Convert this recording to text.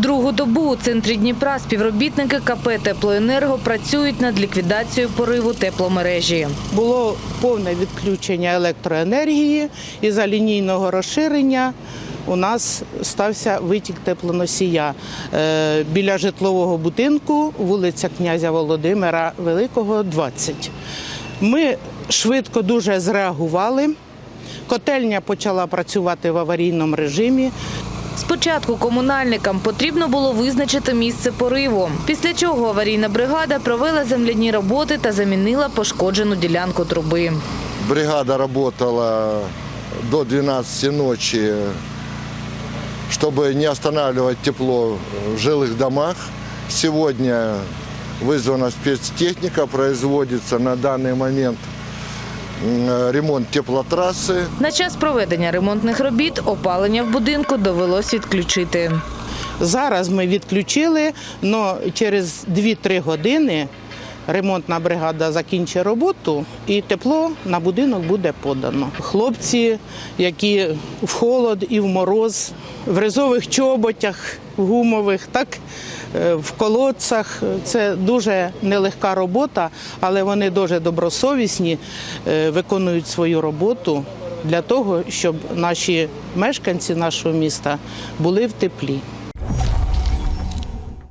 Другу добу у центрі Дніпра співробітники КП «Теплоенерго» працюють над ліквідацією пориву тепломережі. Було повне відключення електроенергії і за лінійного розширення у нас стався витік теплоносія Е, біля житлового будинку, вулиця князя Володимира Великого, 20. Ми швидко дуже зреагували. Котельня почала працювати в аварійному режимі. Спочатку комунальникам потрібно було визначити місце пориву, після чого аварійна бригада провела земляні роботи та замінила пошкоджену ділянку труби. Бригада работала до 12 ночи, чтобы не останавливать тепло в жилых домах. Сегодня вызвана спецтехника, производится на данный момент м, ремонт теплотрассы. На час проведення ремонтних робіт опалення в будинку довелось відключити. Зараз ми відключили, але через 2-3 години ремонтна бригада закінчить роботу і тепло на будинок буде подано. Хлопці, які в холод і в мороз, в ризових чоботях, в гумових, так е, в колодцях. Це дуже нелегка робота, але вони дуже добросовісні, е, виконують свою роботу для того, щоб наші мешканці нашого міста були в теплі.